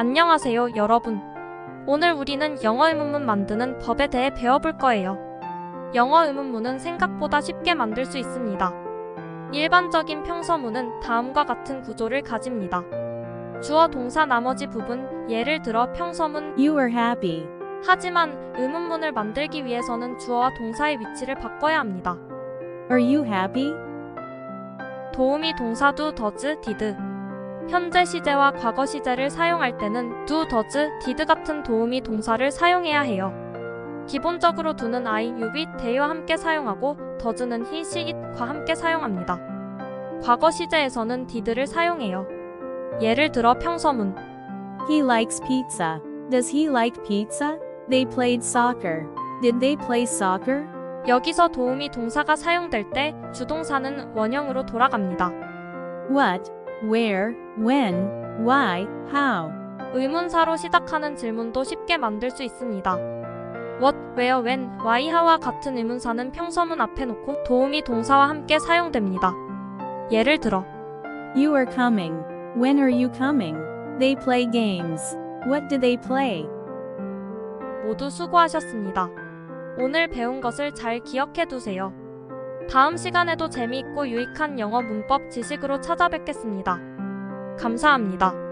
안녕하세요, 여러분. 오늘 우리는 영어 의문문 만드는 법에 대해 배워볼 거예요. 영어 의문문은 생각보다 쉽게 만들 수 있습니다. 일반적인 평서문은 다음과 같은 구조를 가집니다. 주어 동사 나머지 부분, 예를 들어 평서문 You were happy. 하지만 의문문을 만들기 위해서는 주어와 동사의 위치를 바꿔야 합니다. Are you happy? 도우미 동사 do, does, did. 현재 시제와 과거 시제를 사용할 때는 do, does, did 같은 도우미 동사를 사용해야 해요. 기본적으로 do는 I, you, it, they와 함께 사용하고 does는 he, she, it과 함께 사용합니다. 과거 시제에서는 did를 사용해요. 예를 들어 평서문 He likes pizza. Does he like pizza? They played soccer. Did they play soccer? 여기서 도우미 동사가 사용될 때 주동사는 원형으로 돌아갑니다. What? Where? When? Why? How? 의문사로 시작하는 질문도 쉽게 만들 수 있습니다. What, where, when, why, how와 같은 의문사는 평서문 앞에 놓고 도우미 동사와 함께 사용됩니다. 예를 들어 You are coming. When are you coming? They play games. What do they play? 모두 수고하셨습니다. 오늘 배운 것을 잘 기억해 두세요. 다음 시간에도 재미있고 유익한 영어 문법 지식으로 찾아뵙겠습니다. 감사합니다.